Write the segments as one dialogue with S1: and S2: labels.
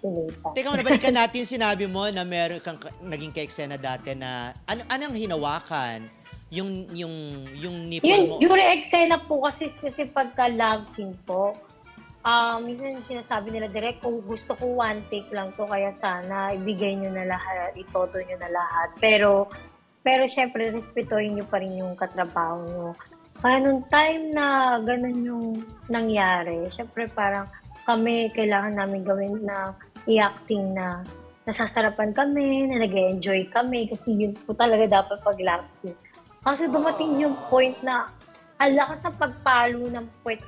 S1: Pinita.
S2: Teka muna, balikan natin yung sinabi mo na meron kang ka- naging ka-eksena dati na ano, anong hinawakan? Yung, yung, yung nipple
S1: Yun,
S2: mo?
S1: during eksena po kasi, kasi pagka love scene po, ah minsan sinasabi nila direct, kung gusto ko one take lang to, kaya sana ibigay nyo na lahat, itoto nyo na lahat. Pero, pero syempre, respetuhin nyo pa rin yung katrabaho nyo. Kaya nung time na ganun yung nangyari, syempre parang kami, kailangan namin gawin na i-acting na nasasarapan kami, na nag enjoy kami, kasi yun po talaga dapat pag love scene. Kasi dumating yung point na ang lakas ng pagpalo ng puwet,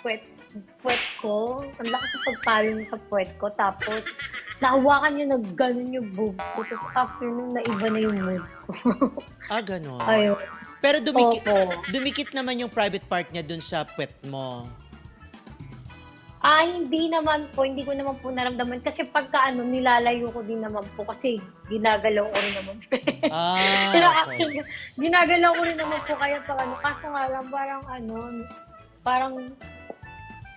S1: puwet, puwet ko. Ang lakas ng pagpalo ng sa puwet ko. Tapos, nahawakan niya na gano'n yung boobs ko. Tapos after nun, naiba na yung mood ko.
S2: Ah, ganun.
S1: Ayun.
S2: Pero dumikit,
S1: Opo.
S2: dumikit naman yung private part niya dun sa puwet mo.
S1: Ah, hindi naman po. Hindi ko naman po naramdaman. Kasi pagka ano, nilalayo ko din naman po. Kasi ginagalaw ko rin naman.
S2: Ah,
S1: Pero
S2: okay.
S1: actually, ginagalaw ko rin naman po kaya pag ano. Kaso nga lang, parang ano, parang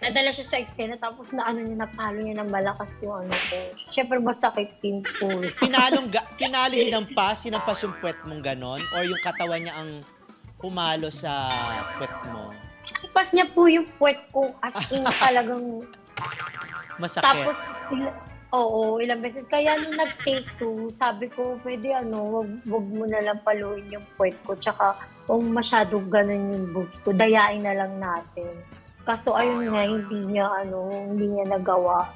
S1: nadala siya sa eksena tapos na ano niya, napalo niya ng malakas yung ano ko. Siyempre, masakit din po.
S2: Pinalong, ga, pinalo hinampas, hinampas yung puwet mong ganon? Or yung katawan niya ang pumalo sa puwet mo?
S1: Pas niya po yung puwet ko as in talagang
S2: Masakit.
S1: Tapos, il- oo, ilang beses. Kaya nung nag-take two, sabi ko, pwede ano, wag, wag mo na lang paluin yung puwet ko. Tsaka, kung masyado ganun yung boobs ko, dayain na lang natin. Kaso ayun nga, hindi niya, ano, hindi niya nagawa.